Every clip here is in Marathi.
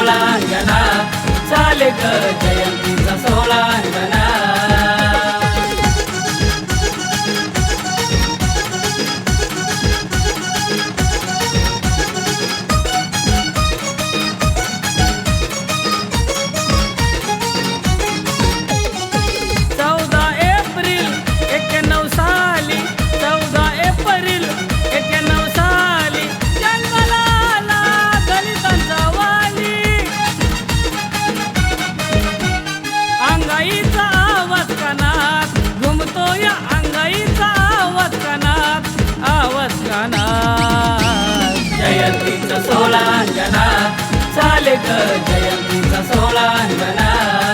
ओलांगणा चाले ग जयंती? सोला सोलांजना. चाले ग जयंतीचा सोलांजना.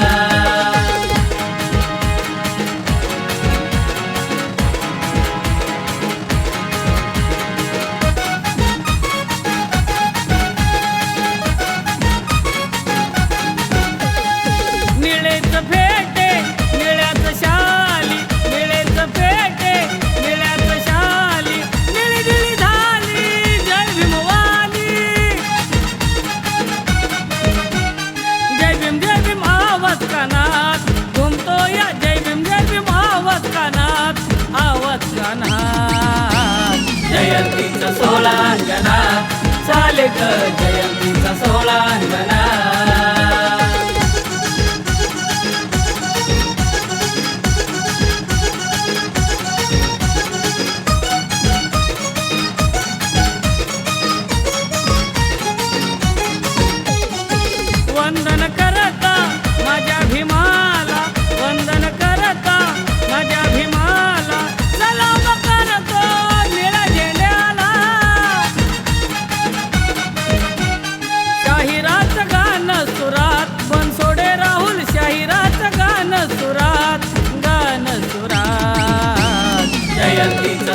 गजाना जयंतीचा सोलांजना चाले ग जयंतीचा सोलांजना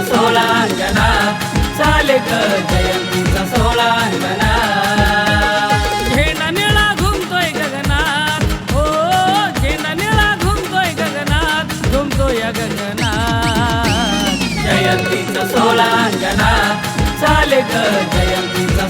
सोलांजना चाले ग जयंतीचा सोलांजना झेंडा निळा घुमतोय गगनात. हो झेंडा निळा घुमतोय गगनात. घुमतोय गगनात. जयंतीचा सोलांजना चाले ग जयंतीचा